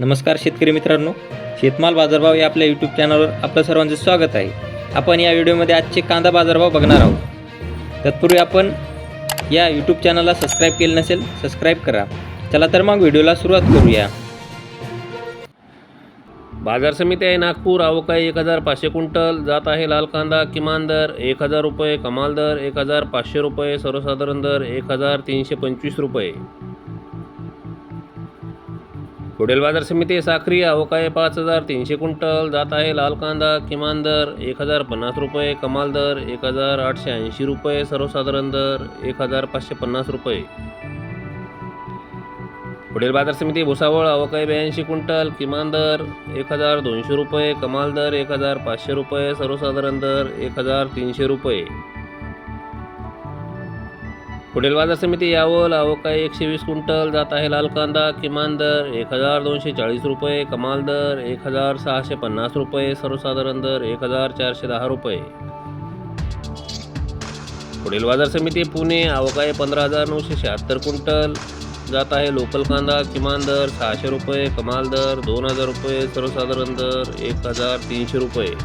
नमस्कार शेतकरी मित्रांनो शेतमाल बाजारभाव या आपल्या यूट्यूब चॅनलवर आपलं सर्वांचं स्वागत आहे. आपण या व्हिडिओमध्ये आजचे कांदा बाजारभाव बघणार आहोत. तत्पूर्वी आपण या यूट्यूब चॅनलला सबस्क्राईब केलं नसेल सबस्क्राईब करा. चला तर मग व्हिडिओला सुरुवात करूया. बाजार समिती आहे नागपूर अवकाळी एक हजार पाचशे क्विंटल जात आहे लाल कांदा किमान दर एक हजार रुपये कमाल दर एक हजार पाचशे रुपये सर्वसाधारण दर एक हजार तीनशे पंचवीस रुपये. पुढील बाजार समिती साखरी अवकाळी पाच हजार तीनशे क्विंटल जात आहे लाल कांदा किमान दर एक हजार पन्नास रुपये कमाल दर एक हजार आठशे ऐंशी रुपये सर्वसाधारण दर एक हजार पाचशे पन्नास रुपये. पुढील बाजार समिती भुसावळ अवकाय ब्याऐंशी क्विंटल किमान दर एक हजार दोनशे रुपये कमाल दर एक हजार पाचशे रुपये सर्वसाधारण दर एक हजार तीनशे रुपये. पुढील बाजार समिती यावल अवकाळी एकशे वीस क्विंटल जात आहे लाल कांदा किमान दर एक हजार दोनशे चाळीस रुपये कमाल दर एक हजार सहाशे पन्नास रुपये सर्वसाधारण दर एक हजार चारशे दहा रुपये. पुढील बाजार समिती पुणे अवकाळी पंधरा हजार नऊशे शहात्तर क्विंटल जात आहे. लोकल कांदा किमान दर सहाशे रुपये कमाल दर दोन हजार रुपये सर्वसाधारण दर एक हजार तीनशे रुपये.